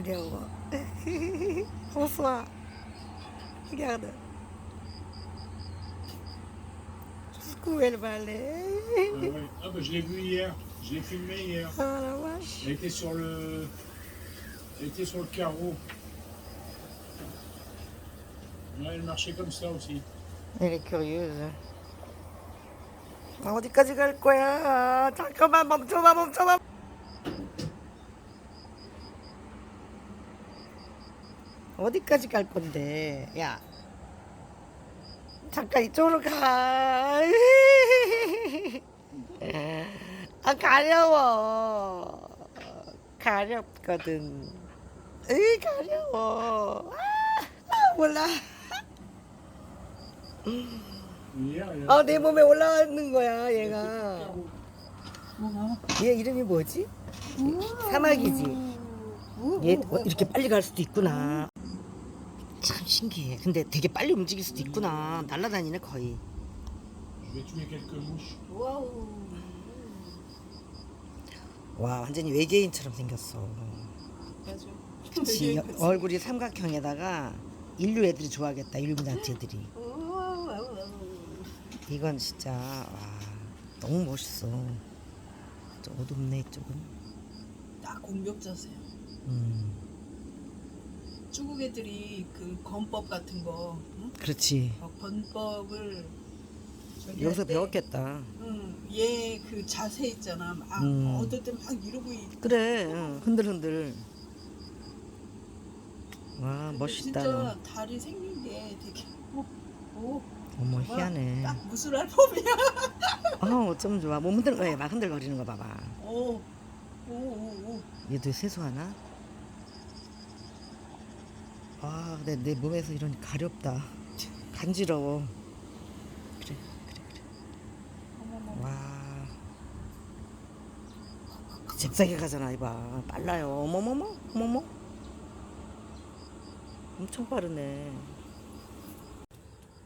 Allez, au revoir. Regarde. Jusqu'où elle va aller? Ah, ah bah, je l'ai vue hier. Je l'ai filmé hier. Ah la. Elle était sur le. Elle était sur le carreau. Ouais, elle marchait comme ça aussi. Elle est curieuse. On dit quoi, tu quoi, tu 어디까지 갈 건데? 야. 잠깐 이쪽으로 가. 아 가려워. 가렵거든. 으이 가려워. 아, 아 몰라. 아, 내 몸에 올라가는 거야, 얘가. 얘 이름이 뭐지? 사막이지. 얘 어, 이렇게 빨리 갈 수도 있구나. 참 신기해. 근데 되게 빨리 움직일 수도 있구나. 날아다니네 거의. Mouches. 와, 완전히 외계인처럼 생겼어. 그치. 얼굴이 삼각형에다가 인류 애들이 좋아하겠다. 일루미나티 애들이. 이건 진짜 와 너무 멋있어. 좀 어둡네 이쪽은. 딱 공격 자세요. 음, 중국 애들이 그 건법 같은 거, 응? 그렇지. 어, 건법을 저기 여기서 할 때, 배웠겠다. 응, 얘그 자세 있잖아. 막 음. 얻을 때막 이러고 있. 그래, 응, 흔들흔들. 와 근데 멋있다. 진짜 너. 다리 생긴 게 되게 오, 오 어머 와, 희한해. 딱 무술할 법이야. 어 어쩜 좋아. 몸 흔들, 왜, 막 흔들거리는 거 봐봐. 오, 오, 오, 오. 얘도 세수하나? 아, 내, 내 몸에서 이런 가렵다. 간지러워. 그래, 그래, 그래. 와. 잽싸게 가잖아, 이봐. 빨라요. 어머머머, 어머머. 엄청 빠르네.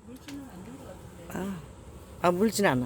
물지는 않는 것 같은데. 아, 아 물진 않아.